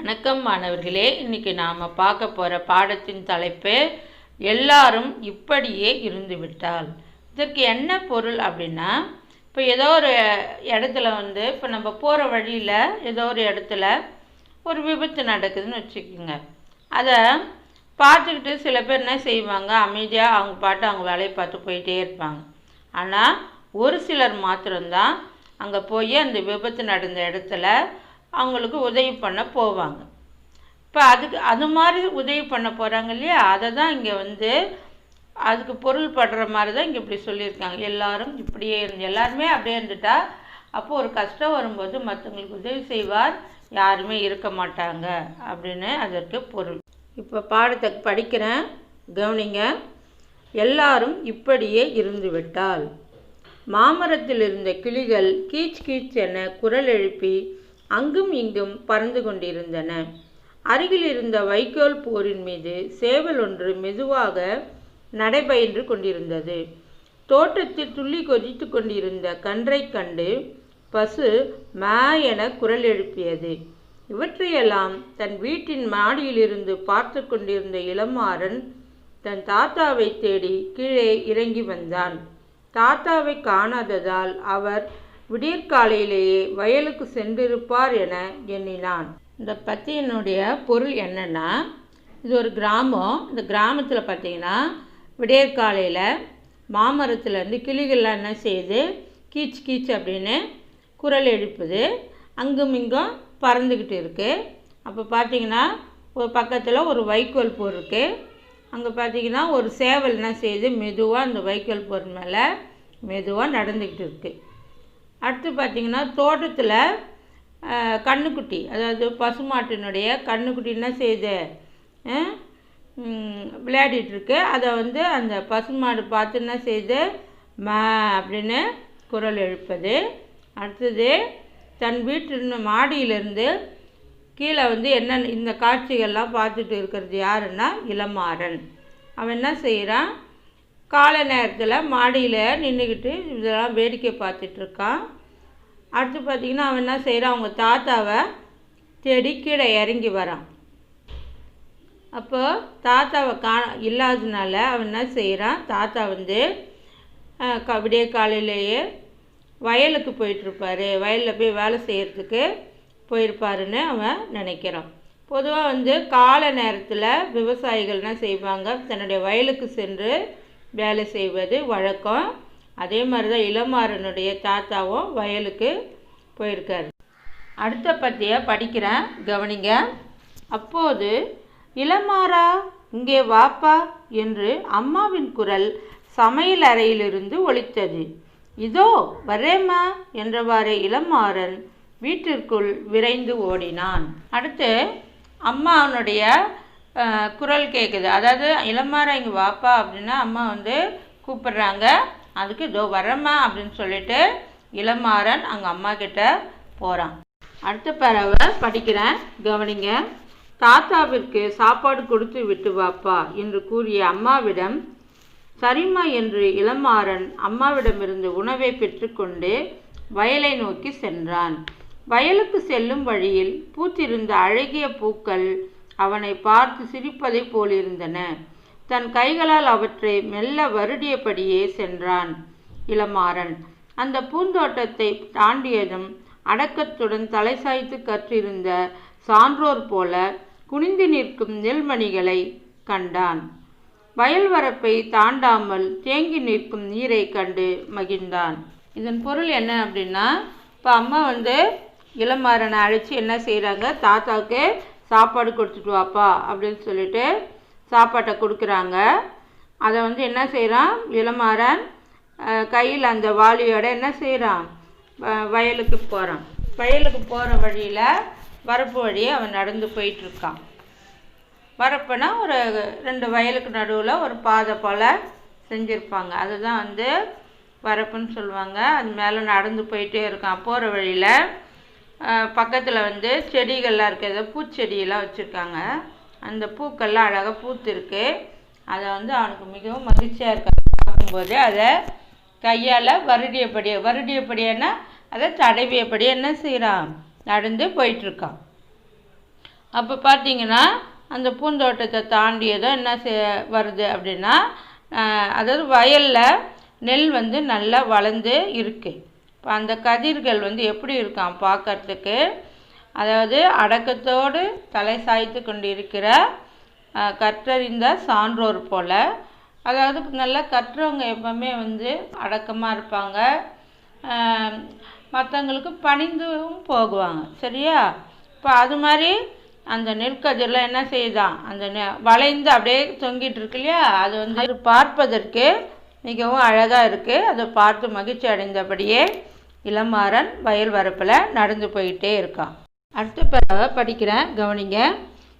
வணக்கம் மாணவர்களே இன்னைக்கு நாம் பார்க்க போகிற பாடத்தின் தலைப்பு எல்லாரும் இப்படியே இருந்து விட்டால் இதற்கு என்ன பொருள் அப்படின்னா இப்போ ஏதோ ஒரு இடத்துல வந்து இப்போ நம்ம போகிற வழியில் ஏதோ ஒரு இடத்துல ஒரு விபத்து நடக்குதுன்னு வச்சுக்கோங்க. அதை பார்த்துக்கிட்டு சில பேர் என்ன செய்வாங்க அமைதியாக அவங்க பாட்டு அவங்க வேலையை பார்த்து போயிட்டே இருப்பாங்க. ஆனால் ஒரு சிலர் மாத்திரம்தான் அங்கே போய் அந்த விபத்து நடந்த இடத்துல அவங்களுக்கு உதவி பண்ண போவாங்க. இப்போ அதுக்கு அது மாதிரி உதவி பண்ண போகிறாங்க இல்லையா? அதை தான் இங்கே வந்து அதுக்கு பொருள் படுற மாதிரி தான் இங்கே இப்படி சொல்லியிருக்காங்க. எல்லாரும் இப்படியே இருந்து எல்லாருமே அப்படியே இருந்துட்டா அப்போ ஒரு கஷ்டம் வரும்போது மற்றவங்களுக்கு உதவி செய்வார் யாருமே இருக்க மாட்டாங்க அப்படின்னு அதற்கு பொருள். இப்போ பாடத்தை படிக்கிறேன். கவனிங்க. எல்லாரும் இப்படியே இருந்து விட்டால் மாமரத்தில் இருந்த கிளிகள் கீச் கீச் என குரல் எழுப்பி அங்கும் இங்கும் பறந்து கொண்டிருந்தன. அருகில் இருந்த வைக்கோல் போரின் மீது சேவல் ஒன்று மெதுவாக நடைபயின்று கொண்டிருந்தது. தோட்டத்தில் துள்ளி கொதித்து கொண்டிருந்த கன்றைக் கண்டு பசு மா என குரல் எழுப்பியது. இவற்றையெல்லாம் தன் வீட்டின் மாடியிலிருந்து பார்த்து கொண்டிருந்த இளமாறன் தன் தாத்தாவை தேடி கீழே இறங்கி வந்தான். தாத்தாவை காணாததால் அவர் விடியற்காலையிலேயே வயலுக்கு சென்றிருப்பார் என எண்ணினான். இந்த பத்தியினுடைய பொருள் என்னென்னா இது ஒரு கிராமம். இந்த கிராமத்தில் பார்த்தீங்கன்னா விடியற்காலையில் மாமரத்துலேருந்து கிளிகள்லாம் என்ன செய்யுது? கீச் கீச் அப்படின்னு குரல் எழுப்புது. அங்கும் இங்கும் பறந்துக்கிட்டு இருக்குது அப்போ பார்த்தீங்கன்னா ஒரு பக்கத்தில் ஒரு வைக்கோல் போர் இருக்குது அங்கே பார்த்தீங்கன்னா ஒரு சேவல் என்ன செய்யுது? மெதுவாக அந்த வைக்கோல் போர் மேலே மெதுவாக நடந்துக்கிட்டு இருக்குது அடுத்து பார்த்தீங்கன்னா தோட்டத்தில் கன்றுக்குட்டி அதாவது பசுமாட்டினுடைய கன்றுக்குட்டி என்ன செய்யுது? விளையாடிட்டுருக்கு அதை வந்து அந்த பசுமாடு பார்த்து என்ன செய்யுது? மா அப்படின்னு குரல் எழுப்பது. அடுத்தது தன் வீட்டு மாடியிலிருந்து கீழே வந்து என்ன இந்த காட்சிகள்லாம் பார்த்துட்டு இருக்கிறது யாருன்னா இளமாறன். அவன் என்ன செய்கிறான் காலை நேரத்தில் மாடியில் நின்றுக்கிட்டு இதெல்லாம் வேடிக்கை பார்த்துட்ருக்கான். அடுத்து பார்த்திங்கன்னா அவன் என்ன செய்கிறான் அவங்க தாத்தாவை தேடி கீழே இறங்கி வரான். அப்போ தாத்தாவை கா இல்லாததுனால அவன் என்ன செய்கிறான் தாத்தா வந்து க விடிய காலையிலேயே வயலுக்கு போயிட்டுருப்பாரு வயலில் போய் வேலை செய்கிறதுக்கு போயிருப்பாருன்னு அவன் நினைக்கிறான். பொதுவாக வந்து காலை நேரத்தில் விவசாயிகள் என்ன செய்வாங்க? தன்னுடைய வயலுக்கு சென்று வேலை செய்வது வழக்கம். அதே மாதிரி தான் இளமாறனுடைய தாத்தாவும் வயலுக்கு போயிருக்காரு. அடுத்த பத்திய படிக்கிறேன். கவனிங்க. அப்போது இளமாறா இங்கே வாப்பா என்று அம்மாவின் குரல் சமையல் அறையிலிருந்து ஒலித்தது. இதோ வரேம்மா என்றவாறே இளமாறன் வீட்டிற்குள் விரைந்து ஓடினான். அடுத்து அம்மாவனுடைய குரல் கேட்குது அதாவது இளமாரா இங்கே வாப்பா அப்படின்னா அம்மா வந்து கூப்பிடுறாங்க. அதுக்கு இதோ வரம்மா அப்படின்னு சொல்லிட்டு இளமாறன் அங்கே அம்மா கிட்ட போகிறான் அடுத்த பறவை படிக்கிறேன். கவனிங்க. தாத்தாவிற்கு சாப்பாடு கொடுத்து விட்டு வாப்பா என்று கூறிய அம்மாவிடம் சரிம்மா என்று இளமாறன் அம்மாவிடமிருந்து உணவை பெற்றுக்கொண்டு வயலை நோக்கி சென்றான். வயலுக்கு செல்லும் வழியில் பூத்திருந்த அழகிய பூக்கள் அவனை பார்த்து சிரிப்பதைப் போலிருந்தன. தன் கைகளால் அவற்றை மெல்ல வருடியபடியே சென்றான். இளமாறன் அந்த பூந்தோட்டத்தை தாண்டியதும் அடக்கத்துடன் தலை சாய்த்து கற்றிருந்த சான்றோர் போல குனிந்து நிற்கும் நெல்மணிகளை கண்டான். வயல் வரப்பை தாண்டாமல் தேங்கி நிற்கும் நீரை கண்டு மகிழ்ந்தான். இதன் பொருள் என்ன அப்படின்னா இப்போ அம்மா வந்து இளமாறனை அழைச்சி என்ன செய்கிறாங்க தாத்தாவுக்கு சாப்பாடு கொடுத்துட்டு வாப்பா அப்படின்னு சொல்லிட்டு சாப்பாட்டை கொடுக்குறாங்க. அதை வந்து என்ன செய்கிறான் இளமாறன் கையில் அந்த வாளியோட என்ன செய்கிறான் வயலுக்கு போகிறான் வயலுக்கு போகிற வழியில் வரப்பு வழியே அவன் நடந்து போயிட்டுருக்கான். வரப்புனா ஒரு ரெண்டு வயலுக்கு நடுவில் ஒரு பாதை போல் செஞ்சுருப்பாங்க. அதுதான் வந்து வரப்புன்னு சொல்லுவாங்க. அது மேலே நடந்து போயிட்டே இருக்கான். போகிற வழியில் பக்கத்தில் வந்து செடிகள்லாம் இருக்கிறது ஏதோ பூச்செடியெல்லாம் வச்சுருக்காங்க. அந்த பூக்கள்லாம் அழகாக பூத்திருக்கு. அதை வந்து அவனுக்கு மிகவும் மகிழ்ச்சியாக இருக்க. பார்க்கும்போது அதை கையால் வருடியபடி வருடியபடியான அதை தடவியபடி என்ன செய்கிறான் நடந்து போயிட்டுருக்கான். அப்போ பார்த்தீங்கன்னா அந்த பூந்தோட்டத்தை தாண்டியதும் என்ன செ- வருது அப்படின்னா அதாவது வயலில் நெல் வந்து நல்லா வளர்ந்து இருக்குது இப்போ அந்த கதிர்கள் வந்து எப்படி இருக்கான் பார்க்கறதுக்கு? அதாவது அடக்கத்தோடு தலை சாய்த்து கொண்டிருக்கிற இருக்கிற கற்றறிந்த சான்றோர் போல். அதாவது நல்லா கற்றவங்க எப்பவுமே வந்து அடக்கமாக இருப்பாங்க. மற்றவங்களுக்கு பணிந்தும் போகுவாங்க. சரியா? இப்போ அது மாதிரி அந்த நெற்கதிரில் என்ன செய்யுதான் அந்த நெ- வளைந்து அப்படியே தொங்கிட்டு இருக்கு இல்லையா? அது வந்து பார்ப்பதற்கு மிகவும் அழகாக இருக்குது அதை பார்த்து மகிழ்ச்சி அடைந்தபடியே இளமாறன் வயல் வரப்பில் நடந்து போயிட்டே இருக்கான். அடுத்த பிறகு படிக்கிறேன் கவனிங்க.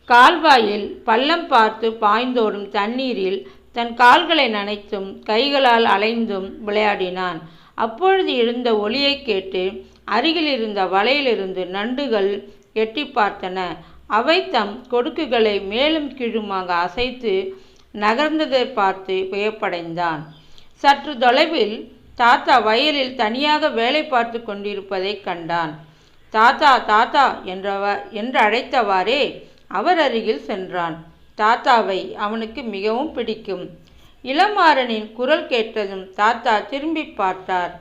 கால்வாயில் பள்ளம் பார்த்து பாய்ந்தோடும் தண்ணீரில் தன் கால்களை நனைத்தும் கைகளால் அலைந்தும் விளையாடினான். அப்பொழுது எழுந்த ஒலியைக் கேட்டு அருகில் இருந்த வலையிலிருந்து நண்டுகள் எட்டி பார்த்தன. அவை தம் கொடுக்குகளை மேலும் கீழுமாக அசைத்து நகர்ந்ததை பார்த்து வியப்படைந்தான். சற்று தொலைவில் தாத்தா வயலில் தனியாக வேலை பார்த்து கொண்டிருப்பதைக் கண்டான். தாத்தா தாத்தா என்றவ என்று அழைத்தவாறே அவர் அருகில் சென்றான். தாத்தாவை அவனுக்கு மிகவும் பிடிக்கும். இளமாறனின் குரல் கேட்டதும் தாத்தா திரும்பி பார்த்தார்.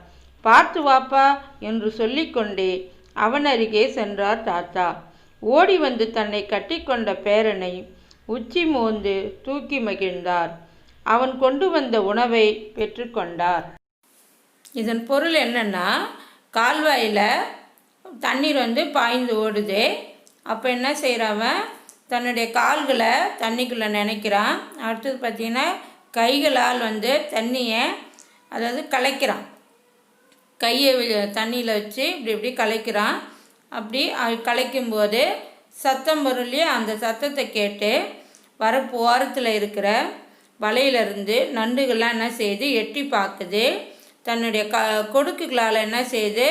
பார்த்து வாப்பா என்று சொல்லிக்கொண்டே அவன் அருகே சென்றார் தாத்தா. ஓடி வந்து தன்னை கட்டிக்கொண்ட பேரனை உச்சி மோந்து தூக்கி மகிழ்ந்தார். அவன் கொண்டு வந்த உணவை பெற்றுக்கொண்டார் இதன் பொருள் என்னென்னா கால்வாயில் தண்ணீர் வந்து பாய்ந்து ஓடுது. அப்போ என்ன செய்கிறவன் தன்னுடைய கால்களை தண்ணிக்குள்ளே நினைக்கிறான். அடுத்தது பார்த்திங்கன்னா கைகளால் வந்து தண்ணியை அதாவது கலைக்கிறான். கையை தண்ணியில் வச்சு இப்படி இப்படி கலைக்கிறான். அப்படி கலைக்கும்போது சத்தம் வரும் அந்த சத்தத்தை கேட்டு வரப்பு ஓரத்தில் இருக்கிற வலையிலிருந்து நண்டுகள்லாம் என்ன செய்யுது? எட்டி பார்க்குது. தன்னுடைய க கொடுக்குகளால் என்ன செய்து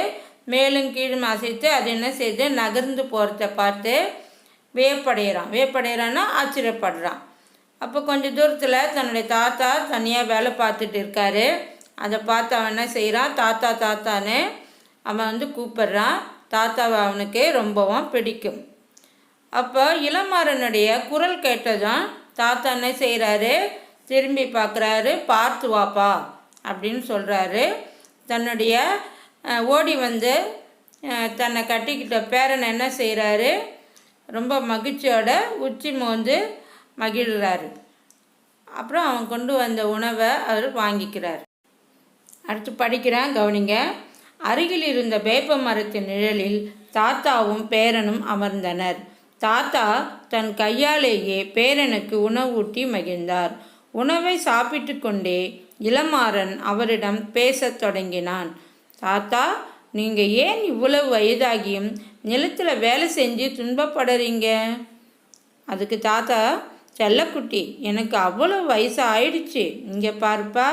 மேலும் கீழும் அசைத்து அது என்ன செய்து நகர்ந்து போகிறத பார்த்து வியப்படைகிறான். வியப்படைகிறான்னா ஆச்சரியப்படுறான். அப்போ கொஞ்சம் தூரத்தில் தன்னுடைய தாத்தா தனியாக வேலை பார்த்துட்டு இருக்காரு. அதை பார்த்து அவன் என்ன செய்கிறான் தாத்தா தாத்தான்னு அவன் வந்து கூப்பிடுறான். தாத்தாவை அவனுக்கு ரொம்பவும் பிடிக்கும். அப்போ இளமாறனுடைய குரல் கேட்டதும் தாத்தா என்ன செய்கிறாரு திரும்பி பார்க்குறாரு பார்த்து வாப்பா. அப்படின்னு சொல்கிறாரு தன்னுடைய ஓடி வந்து தன்னை கட்டிக்கிட்ட பேரன் என்ன செய்கிறாரு ரொம்ப மகிழ்ச்சியோட உச்சி மோந்து மகிழ்கிறாரு அப்புறம் அவன் கொண்டு வந்த உணவை அவர் வாங்கிக்கிறார். அடுத்து படிக்கிறான் கவனிங்க. அருகில் இருந்த வேப்ப மரத்தின் நிழலில் தாத்தாவும் பேரனும் அமர்ந்தனர். தாத்தா தன் கையாலேயே பேரனுக்கு உணவூட்டி மகிழ்ந்தார். உணவை சாப்பிட்டு கொண்டே இளமாறன் அவரிடம் பேசத் தொடங்கினான். தாத்தா நீங்கள் ஏன் இவ்வளவு வயதாகியும் நிலத்தில் வேலை செஞ்சு துன்பப்படுறீங்க? அதுக்கு தாத்தா செல்லக்குட்டி எனக்கு அவ்வளோ வயசு ஆயிடுச்சு. இங்கே பார்ப்பா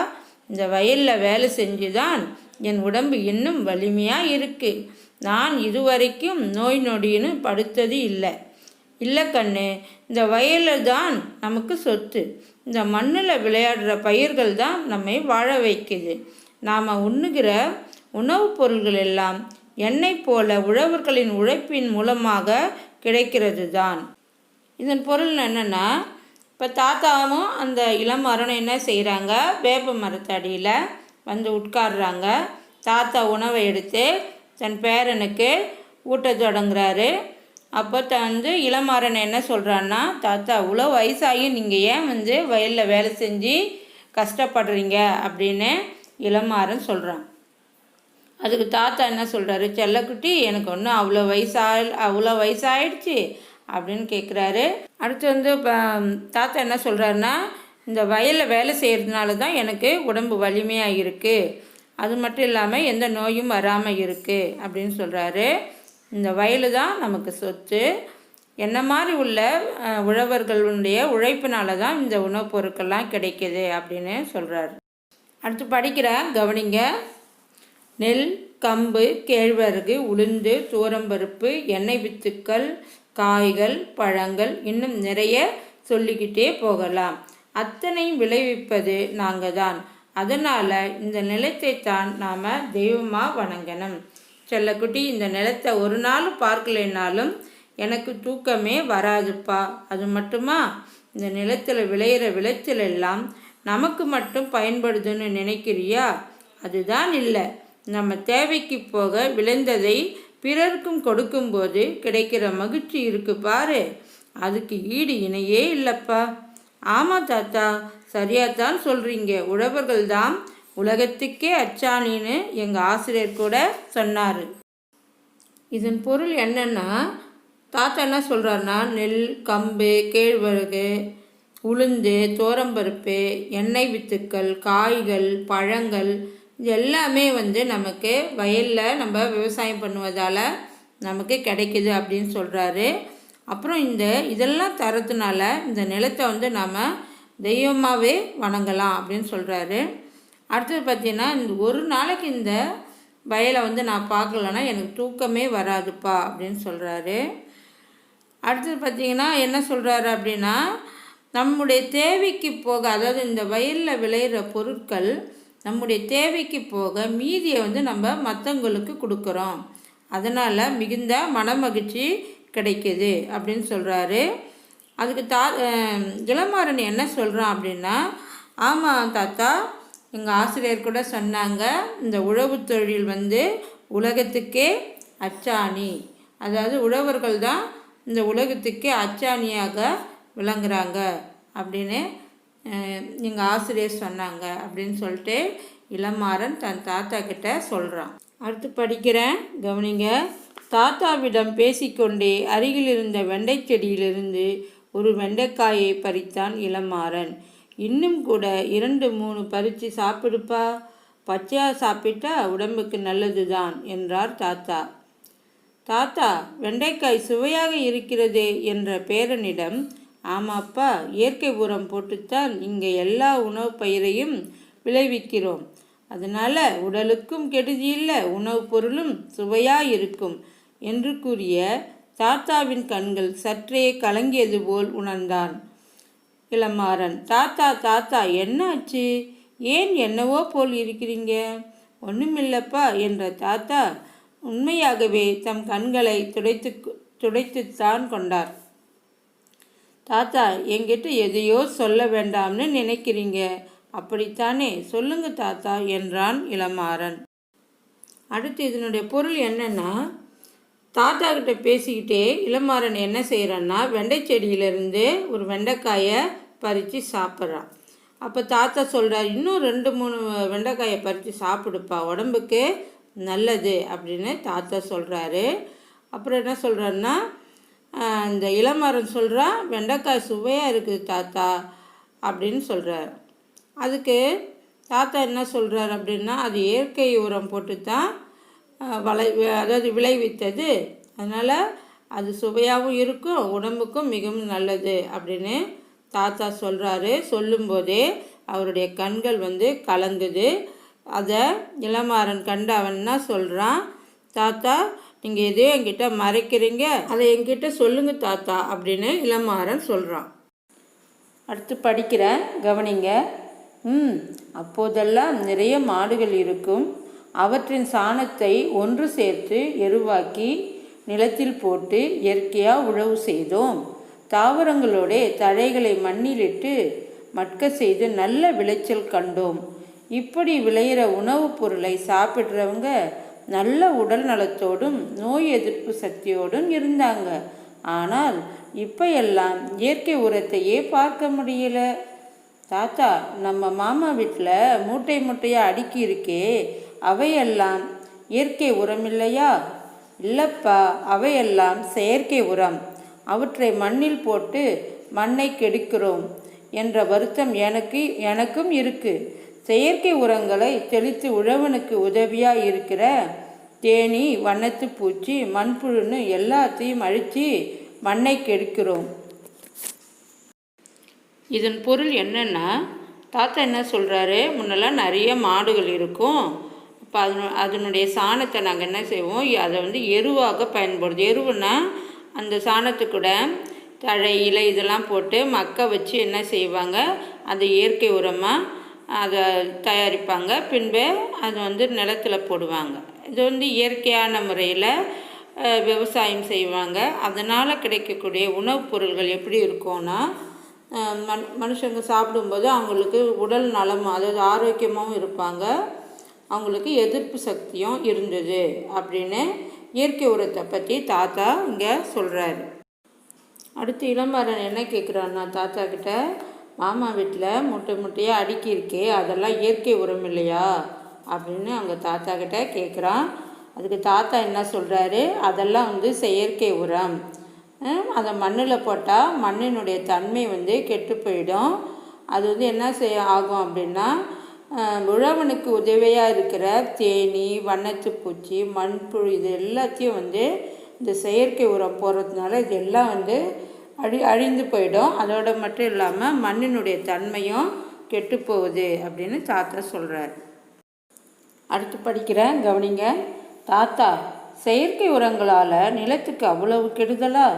இந்த வயலில் வேலை செஞ்சு தான் என் உடம்பு இன்னும் வலிமையாக இருக்கு. நான் இதுவரைக்கும் நோய் நொடின்னு படுத்தது இல்லை. இல்லை கண்ணு இந்த வயலில் தான் நமக்கு சொத்து. இந்த மண்ணில் விளையாடுற பயிர்கள் தான் நம்மை வாழ வைக்குது. நாம் உண்ணுகிற உணவுப் பொருள்கள் எல்லாம் எண்ணெய் போல உழவர்களின் உழைப்பின் மூலமாக கிடைக்கிறது தான். இதன் பொருள் என்னென்னா இப்போ தாத்தாவும் அந்த இளம் மரணம் என்ன செய்கிறாங்க வேப்ப மரத்தடியில் வந்து உட்கார்றாங்க. தாத்தா உணவை எடுத்து தன் பேரனுக்கு ஊட்ட தொடங்குறாரு. அப்போ த வந்து இளமாறன் என்ன சொல்கிறான்னா தாத்தா இவ்வளோ வயசாகியும் நீங்கள் ஏன் வந்து வயலில் வேலை செஞ்சு கஷ்டப்படுறீங்க? அப்படின்னு இளமாறன் சொல்கிறான் அதுக்கு தாத்தா என்ன சொல்கிறாரு செல்லக்குட்டி எனக்கு ஒன்றும் அவ்வளோ வயசா அவ்வளோ வயசாயிடுச்சு அப்படின்னு கேட்குறாரு அடுத்து வந்து இப்போ தாத்தா என்ன சொல்கிறாருன்னா இந்த வயலில் வேலை செய்கிறதுனால தான் எனக்கு உடம்பு வலிமையாக இருக்குது அது மட்டும் இல்லாமல் எந்த நோயும் வராமல் இருக்குது அப்படின்னு சொல்கிறாரு இந்த வயலு தான் நமக்கு சொத்து. என்ன மாதிரி உள்ள உழவர்களுடைய உழைப்பினால தான் இந்த உணவுப் பொருட்கள்லாம் கிடைக்குது அப்படின்னு சொல்கிறாரு அடுத்து படிக்கிற கவனிங்க. நெல் கம்பு கேழ்வரகு உளுந்து தூரம்பருப்பு எண்ணெய் வித்துக்கள் காய்கள் பழங்கள் இன்னும் நிறைய சொல்லிக்கிட்டே போகலாம். அத்தனையும் விளைவிப்பது நாங்கள் தான் அதனால் இந்த நிலத்தை தான் நாம் தெய்வமாக வணங்கணும். செல்லக்குட்டி இந்த நிலத்தை ஒரு நாள் பார்க்கலைன்னாலும் எனக்கு தூக்கமே வராதுப்பா. அது மட்டுமா? இந்த நிலத்தில் விளையிற விளைச்சல் எல்லாம் நமக்கு மட்டும் பயன்படுதுன்னு நினைக்கிறியா? அதுதான் இல்லை. நம்ம தேவைக்கு போக விளைந்ததை பிறருக்கும் கொடுக்கும்போது கிடைக்கிற மகிழ்ச்சி இருக்கு பாரு. அதுக்கு ஈடு இணையே இல்லைப்பா. ஆமாம் தாத்தா சரியாத்தான் சொல்கிறீங்க உழவர்கள் தான் உலகத்துக்கே அச்சாணின்னு எங்கள் ஆசிரியர் கூட சொன்னார். இதன் பொருள் என்னென்னா தாத்தா என்ன சொல்கிறாருன்னா நெல் கம்பு கேழ்வரகு உளுந்து தோரம்பருப்பு எண்ணெய் வித்துக்கள் காய்கள் பழங்கள் இது எல்லாமே வந்து நமக்கு வயலில் நம்ம விவசாயம் பண்ணுவதால் நமக்கு கிடைக்குது அப்படின்னு சொல்கிறாரு அப்புறம் இந்த இதெல்லாம் தரத்துனால இந்த நிலத்தை வந்து நாம் தெய்வமாகவே வணங்கலாம் அப்படின்னு சொல்கிறாரு அடுத்தது பார்த்தீங்கன்னா இந்த ஒரு நாளைக்கு இந்த வயலை வந்து நான் பார்க்கலன்னா எனக்கு தூக்கமே வராதுப்பா அப்படின்னு சொல்கிறாரு அடுத்தது பார்த்திங்கன்னா என்ன சொல்கிறாரு அப்படின்னா நம்முடைய தேவைக்கு போக அதாவது இந்த வயலில் விளையிற பொருட்கள் நம்முடைய தேவைக்கு போக மீதியை வந்து நம்ம மற்றவங்களுக்கு கொடுக்குறோம். அதனால் மிகுந்த மனமகிழ்ச்சி கிடைக்கிது அப்படின்னு சொல்கிறாரு அதுக்கு தா இளமாறன் என்ன சொல்கிறான் அப்படின்னா ஆமாம் தாத்தா எங்கள் ஆசிரியர் கூட சொன்னாங்க இந்த உழவு தொழில் வந்து உலகத்துக்கே அச்சாணி. அதாவது உழவர்கள் தான் இந்த உலகத்துக்கே அச்சாணியாக விளங்குறாங்க அப்படின்னு எங்கள் ஆசிரியர் சொன்னாங்க அப்படின்னு சொல்லிட்டு இளமாறன் தன் தாத்தா கிட்ட சொல்கிறான் அடுத்து படிக்கிறேன் கவனிங்க. தாத்தாவிடம் பேசிக்கொண்டே அருகில் இருந்த வெண்டை செடியிலிருந்து ஒரு வெண்டைக்காயை பறித்தான் இளமாறன். இன்னும் கூட இரண்டு மூணு பறித்து சாப்பிடுப்பா. பச்சையாக சாப்பிட்டா உடம்புக்கு நல்லது தான் என்றார் தாத்தா. தாத்தா வெண்டைக்காய் சுவையாக இருக்கிறதே என்ற பேரனிடம் ஆமாப்பா இயற்கை உரம் போட்டுத்தான் இங்கே எல்லா உணவு பயிரையும் விளைவிக்கிறோம். அதனால் உடலுக்கும் கெடுதி இல்லை உணவுப் பொருளும் சுவையாக இருக்கும் என்று கூறிய தாத்தாவின் கண்கள் சற்றே கலங்கியது போல் உணர்ந்தான். இளமாறன் தாத்தா தாத்தா என்னாச்சு? ஏன் என்னவோ போல் இருக்கிறீங்க? ஒன்றுமில்லப்பா என்ற தாத்தா உண்மையாகவே தம் கண்களை துடைத்து துடைத்துத்தான் கொண்டார். தாத்தா என்கிட்ட எதையோ சொல்ல வேண்டாம்னு நினைக்கிறீங்க. அப்படித்தானே? சொல்லுங்க தாத்தா என்றான் இளமாறன். அடுத்து இதனுடைய பொருள் என்னன்னா தாத்தா கிட்ட பேசிக்கிட்டே இளமாறன் என்ன செய்கிறான்னா வெண்டை செடியிலேருந்து ஒரு வெண்டைக்காயை பறித்து சாப்பிட்றான் அப்போ தாத்தா சொல்கிறார் இன்னும் ரெண்டு மூணு வெண்டைக்காயை பறித்து சாப்பிடுப்பா உடம்புக்கு நல்லது அப்படின்னு தாத்தா சொல்கிறாரு அப்புறம் என்ன சொல்கிறாருன்னா இந்த இளமரம் சொல்கிறா வெண்டைக்காய் சுவையாக இருக்குது தாத்தா அப்படின்னு சொல்கிறார் அதுக்கு தாத்தா என்ன சொல்கிறார் அப்படின்னா அது இயற்கை உரம் போட்டு தான் வளை அதாவது விளைவித்தது. அதனால் அது சுவையாகவும் இருக்கும் உடம்புக்கும் மிகவும் நல்லது அப்படின்னு தாத்தா சொல்கிறாரு சொல்லும்போதே அவருடைய கண்கள் வந்து கலங்குது அதை இளமாறன் கண்டு அவன் என்ன சொல்கிறான் தாத்தா நீங்கள் எதையோ என்கிட்ட மறைக்கிறீங்க அதை என்கிட்ட சொல்லுங்க தாத்தா அப்படின்னு இளமாறன் சொல்கிறான் அடுத்து படிக்கிறேன் கவனிங்க. ம் அப்போதெல்லாம் நிறைய மாடுகள் இருக்கும். அவற்றின் சாணத்தை ஒன்று சேர்த்து எருவாக்கி நிலத்தில் போட்டு இயற்கையாக உழவு செய்தோம். தாவரங்களோட தழைகளை மண்ணிலிட்டு மட்க செய்து நல்ல விளைச்சல் கண்டோம். இப்படி விளையிற உணவுப் பொருளை சாப்பிட்றவங்க நல்ல உடல் நலத்தோடும் நோய் எதிர்ப்பு சக்தியோடும் இருந்தாங்க. ஆனால் இப்போ எல்லாம் இயற்கை உரத்தையே பார்க்க முடியல. தாத்தா நம்ம மாமா வீட்டில் மூட்டை மூட்டையாக அடுக்கி இருக்கே. அவையெல்லாம் இயற்கை உரம் இல்லையா இல்லப்பா அவையெல்லாம் செயற்கை உரம். அவற்றை மண்ணில் போட்டு மண்ணை கெடுக்கிறோம் என்ற வருத்தம் எனக்கு எனக்கும் இருக்குது செயற்கை உரங்களை தெளித்து உழவனுக்கு உதவியாக இருக்கிற தேனி வண்ணத்து பூச்சி மண்புழுன்னு எல்லாத்தையும் அழித்து மண்ணை கெடுக்கிறோம். இதன் பொருள் என்னென்னா தாத்தா என்ன சொல்கிறாரு முன்னெல்லாம் நிறைய மாடுகள் இருக்கும். இப்போ அதனு அதனுடைய சாணத்தை நாங்கள் என்ன செய்வோம் அதை வந்து எருவாக பயன்படுது. எருவுன்னா அந்த சாணத்துக்கூட தழை இலை இதெல்லாம் போட்டு மக்க வச்சு என்ன செய்வாங்க அந்த இயற்கை உரமாக அதை தயாரிப்பாங்க. பின்பு அது வந்து நிலத்தில் போடுவாங்க. இது வந்து இயற்கையான முறையில் விவசாயம் செய்வாங்க. அதனால் கிடைக்கக்கூடிய உணவுப் பொருள்கள் எப்படி இருக்கும்னா மனு மனுஷங்க சாப்பிடும்போது அவங்களுக்கு உடல் நலம் அதாவது ஆரோக்கியமாகவும் இருப்பாங்க. அவங்களுக்கு எதிர்ப்பு சக்தியும் இருந்தது அப்படின்னு இயற்கை உரத்தை பற்றி தாத்தா இங்கே சொல்கிறாரு அடுத்து இளம்பரன் என்ன கேட்குறான்னா தாத்தா கிட்ட மாமா வீட்டில் முட்டை முட்டையாக அடுக்கி இருக்கே அதெல்லாம் இயற்கை உரம் இல்லையா? அப்படின்னு அவங்க தாத்தா கிட்ட கேட்குறான் அதுக்கு தாத்தா என்ன சொல்கிறாரு அதெல்லாம் வந்து செயற்கை உரம். அதை மண்ணில் போட்டால் மண்ணினுடைய தன்மை வந்து கெட்டு போயிடும். அது வந்து என்ன செய்ய ஆகும் அப்படின்னா உழவனுக்கு உதவியாக இருக்கிற தேனி வண்ணத்துப்பூச்சி மண்புழு இது எல்லாத்தையும் வந்து இந்த செயற்கை உரம் போடுறதுனால இது எல்லாம் வந்து அழி அழிந்து போயிடும். அதோடு மட்டும் இல்லாமல் மண்ணினுடைய தன்மையும் கெட்டு போகுது அப்படின்னு தாத்தா சொல்கிறார் அடுத்து படிக்கிறேன் கவனிங்க. தாத்தா செயற்கை உரங்களால் நிலத்துக்கு அவ்வளவு கெடுதலா?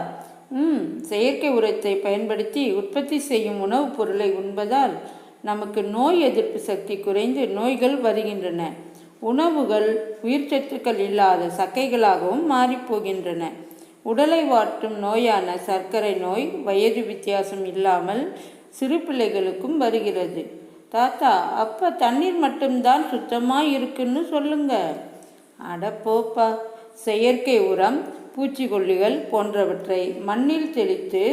ம் செயற்கை உரத்தை பயன்படுத்தி உற்பத்தி செய்யும் உணவுப் பொருளை உண்பதால் நமக்கு நோய் எதிர்ப்பு சக்தி குறைந்து நோய்கள் வருகின்றன. உணவுகள் உயிர்ச்சத்துக்கள் இல்லாத சக்கைகளாகவும் மாறிப்போகின்றன. உடலை வாட்டும் நோயான சர்க்கரை நோய் வயது வித்தியாசம் இல்லாமல் சிறு பிள்ளைகளுக்கும் வருகிறது. தாத்தா அப்போ தண்ணீர் மட்டும்தான் சுத்தமாக இருக்குன்னு சொல்லுங்க. அட போப்பா செயற்கை உரம் பூச்சிக்கொல்லிகள் போன்றவற்றை மண்ணில் தெளித்து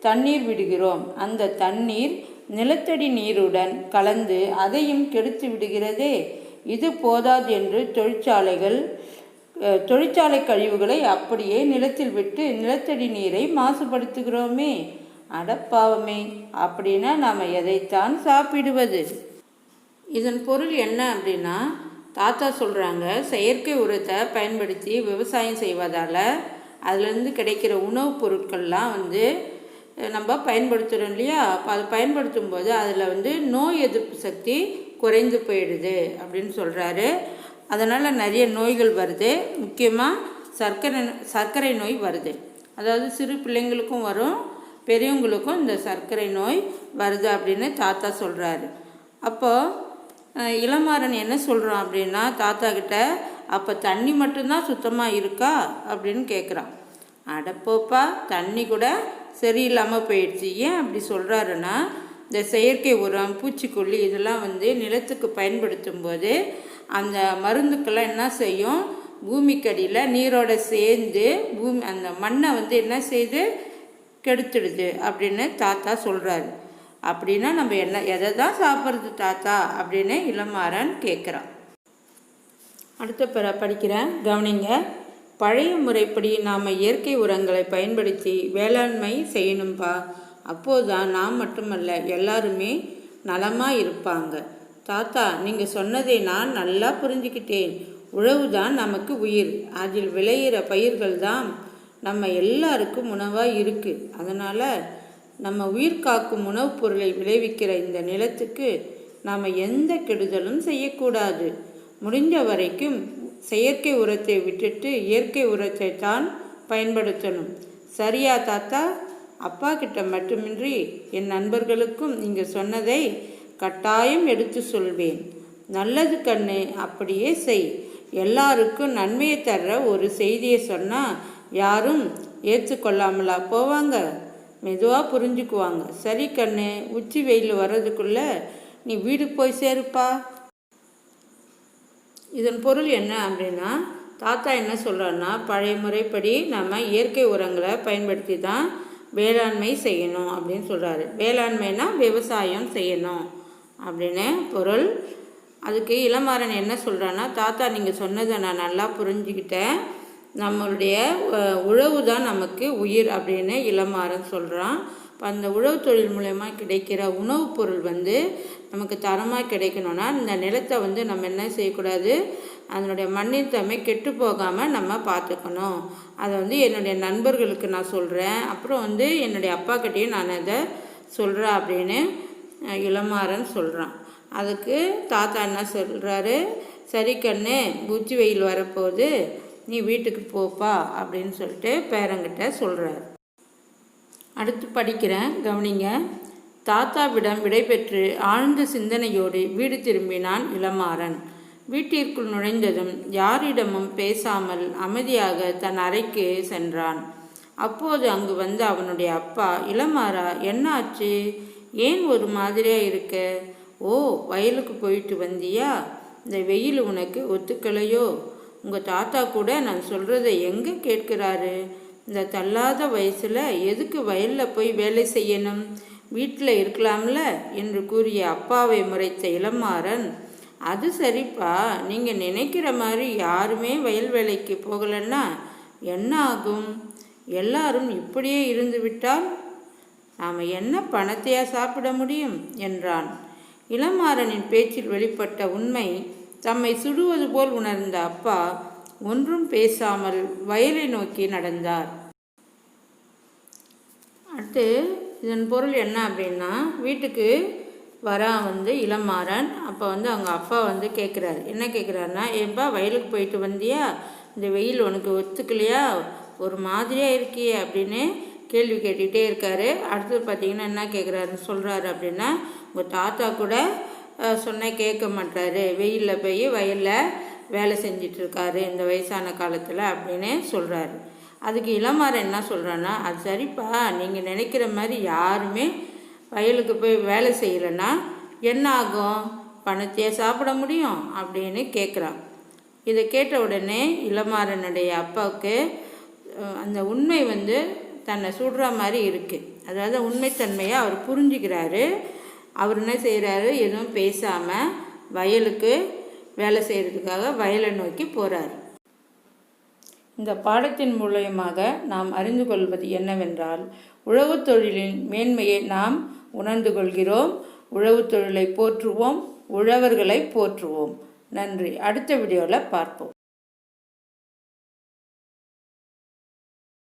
தண்ணீர் விடுகிறோம். அந்த தண்ணீர் நிலத்தடி நீருடன் கலந்து அதையும் கெடுத்து விடுகிறதே. இது போதாது என்று தொழிற்சாலைகள் தொழிற்சாலை கழிவுகளை அப்படியே நிலத்தில் விட்டு நிலத்தடி நீரை மாசுபடுத்துகிறோமே. அடப்பாவமே அப்படின்னா நாம் எதைத்தான் சாப்பிடுவது? இதன் பொருள் என்ன அப்படின்னா தாத்தா சொல்கிறாங்க செயற்கை உரத்தை பயன்படுத்தி விவசாயம் செய்வதால் அதிலிருந்து கிடைக்கிற உணவுப் பொருட்கள்லாம் வந்து நம்ம பயன்படுத்துகிறோம் இல்லையா? அப்போ அதை பயன்படுத்தும் போது அதில் வந்து நோய் எதிர்ப்பு சக்தி குறைந்து போயிடுது அப்படின்னு சொல்கிறாரு அதனால் நிறைய நோய்கள் வருது. முக்கியமாக சர்க்கரை சர்க்கரை நோய் வருது. அதாவது சிறு பிள்ளைங்களுக்கும் வரும் பெரியவங்களுக்கும் இந்த சர்க்கரை நோய் வருது அப்படின்னு தாத்தா சொல்கிறாரு அப்போது அஹ் இளமாறன் என்ன சொல்கிறான் அப்படின்னா தாத்தா கிட்ட அப்போ தண்ணி மட்டும்தான் சுத்தமாக இருக்கா? அப்படின்னு கேட்குறான் அடப்போப்பா தண்ணி கூட சரியில்லாமல் போயிடுச்சு. ஏன் அப்படி சொல்கிறாருன்னா இந்த செயற்கை உரம் பூச்சிக்கொல்லி இதெல்லாம் வந்து நிலத்துக்கு பயன்படுத்தும் போது அந்த மருந்துக்கெல்லாம் என்ன செய்யும்? பூமிக்கடியில் நீரோட சேர்ந்து பூமி அந்த மண்ணை வந்து என்ன செய்து? கெடுத்துடுது அப்படின்னு தாத்தா சொல்கிறாரு அப்படின்னா நம்ம என்ன எதை தான் சாப்பிட்றது தாத்தா? அப்படின்னு இளமாறன் கேட்குறான் அடுத்த பிற படிக்கிறேன் கவனிங்க. பழைய முறைப்படி நாம் இயற்கை உரங்களை பயன்படுத்தி வேளாண்மை செய்யணும்பா. அப்போதான் நாம் மட்டுமல்ல எல்லாருமே நலமாக இருப்பாங்க. தாத்தா நீங்கள் சொன்னதை நான் நல்லா புரிஞ்சுக்கிட்டேன். உழவு தான் நமக்கு உயிர். அதில் விளையிற பயிர்கள் தான் நம்ம எல்லாருக்கும் உணவாக இருக்குது அதனால் நம்ம உயிர் காக்கும் உணவுப் பொருளை விளைவிக்கிற இந்த நிலத்துக்கு நாம் எந்த கெடுதலும் செய்யக்கூடாது. முடிஞ்ச வரைக்கும் செயற்கை உரத்தை விட்டுட்டு இயற்கை உரத்தை தான் பயன்படுத்தணும். சரியா தாத்தா? அப்பா கிட்ட மட்டுமின்றி என் நண்பர்களுக்கும் நீங்கள் சொன்னதை கட்டாயம் எடுத்து சொல்வேன். நல்லது கண்ணு அப்படியே செய். எல்லாருக்கும் நன்மையை தர்ற ஒரு செய்தியை சொன்னால் யாரும் ஏற்றுக்கொள்ளாமலா போவாங்க? மெதுவாக புரிஞ்சுக்குவாங்க. சரி கண்ணு உச்சி வெயில் வர்றதுக்குள்ளே நீ வீடு போய் சேருப்பா. இதன் பொருள் என்ன அப்படின்னா தாத்தா என்ன சொல்கிறாருன்னா பழைய முறைப்படி நம்ம இயற்கை உரங்களை பயன்படுத்தி தான் வேளாண்மை செய்யணும் அப்படின்னு சொல்கிறாரு வேளாண்மைனா விவசாயம் செய்யணும் அப்படின்னு பொருள். அதுக்கு இளமாறன் என்ன சொல்கிறான்னா தாத்தா நீங்கள் சொன்னதை நான் நல்லா புரிஞ்சுக்கிட்டேன். நம்மளுடைய உழவு தான் நமக்கு உயிர் அப்படின்னு இளமாறன் சொல்கிறான் அந்த உழவு தொழில் மூலயமா கிடைக்கிற உணவுப் பொருள் வந்து நமக்கு தரமாக கிடைக்கணும்னா இந்த நிலத்தை வந்து நம்ம என்ன செய்யக்கூடாது? அதனுடைய மண்ணின் தன்மை கெட்டு போகாமல் நம்ம பார்த்துக்கணும். அதை வந்து என்னுடைய நண்பர்களுக்கு நான் சொல்கிறேன் அப்புறம் வந்து என்னுடைய அப்பா கிட்டேயும் நான் அதை சொல்கிறேன் அப்படின்னு இளமாறன் சொல்கிறான் அதுக்கு தாத்தா என்ன சொல்கிறாரு சரி கண்ணு பூச்சி வெயில் வரப்போகுது. நீ வீட்டுக்கு போப்பா அப்படின்னு சொல்லிட்டு பேரங்கிட்ட சொல்கிறாரு அடுத்து படிக்கிறேன். கவனிங்க. தாத்தாவிடம் விடைபெற்று ஆழ்ந்த சிந்தனையோடு வீடு திரும்பினான் இளமாறன். வீட்டிற்குள் நுழைந்ததும் யாரிடமும் பேசாமல் அமைதியாக தன் அறைக்கு சென்றான். அப்போது அங்கு வந்த அவனுடைய அப்பா இளமாறா என்னாச்சு ஏன் ஒரு மாதிரியாக இருக்க? ஓ வயலுக்கு போயிட்டு வந்தியா? இந்த வெயில் உனக்கு ஒத்துக்கலையோ? உங்கள் தாத்தா கூட நான் சொல்கிறத எங்கே கேட்கிறாரு? இந்த தள்ளாத வயசில் எதுக்கு வயலில் போய் வேலை செய்யணும்? வீட்டில் இருக்கலாம்ல? என்று கூறிய அப்பாவை முறைத்த இளமாறன் அது சரிப்பா. நீங்கள் நினைக்கிற மாதிரி யாருமே வயல் வேலைக்கு போகலன்னா என்ன ஆகும்? எல்லாரும் இப்படியே இருந்துவிட்டால் நாம் என்ன பணத்தையா சாப்பிட முடியும்? என்றான். இளமாறனின் பேச்சில் வெளிப்பட்ட உண்மை தம்மை சுடுவது போல் உணர்ந்த அப்பா ஒன்றும் பேசாமல் வயலை நோக்கி நடந்தார். அடுத்து இதன் பொருள் என்ன அப்படின்னா வீட்டுக்கு வரா வந்து இளமாறன். அப்போ வந்து அவங்க அப்பா வந்து கேட்குறாரு என்ன கேட்குறாருன்னா ஏன்பா வயலுக்கு போயிட்டு வந்தியா? இந்த வெயில் உனக்கு ஒத்துக்கலையா? ஒரு மாதிரியாக இருக்கியே? அப்படின்னு கேள்வி கேட்டுக்கிட்டே இருக்காரு. அடுத்தது பார்த்தீங்கன்னா என்ன கேட்குறாருன்னு சொல்கிறாரு அப்படின்னா உங்கள் தாத்தா கூட சொன்ன கேட்க மாட்டாரு. வெயிலில் போய் வயலில் வேலை செஞ்சிட்ருக்காரு இந்த வயசான காலத்தில் அப்படின்னு சொல்கிறாரு அதுக்கு இளமாறன் என்ன சொல்கிறான்னா அது சரிப்பா நீங்கள் நினைக்கிற மாதிரி யாருமே வயலுக்கு போய் வேலை செய்யலைன்னா என்ன ஆகும்? பணத்தையே சாப்பிட முடியும்? அப்படின்னு கேட்குறான் இதை கேட்ட உடனே இளமாறனுடைய அப்பாவுக்கு அந்த உண்மை வந்து தன்னை சுடுற மாதிரி இருக்குது அதாவது உண்மைத்தன்மையை அவர் புரிஞ்சுக்கிறாரு. அவர் என்ன செய்கிறாரு எதுவும் பேசாமல் வயலுக்கு வேலை செய்கிறதுக்காக வயலை நோக்கி போகிறார் இந்த பாடத்தின் மூலயமாக நாம் அறிந்து கொள்வது என்னவென்றால் உழவுத் தொழிலின் மேன்மையை நாம் உணர்ந்து கொள்கிறோம் உழவுத் தொழிலை போற்றுவோம் உழவர்களை போற்றுவோம். நன்றி. அடுத்த வீடியோவில் பார்ப்போம்.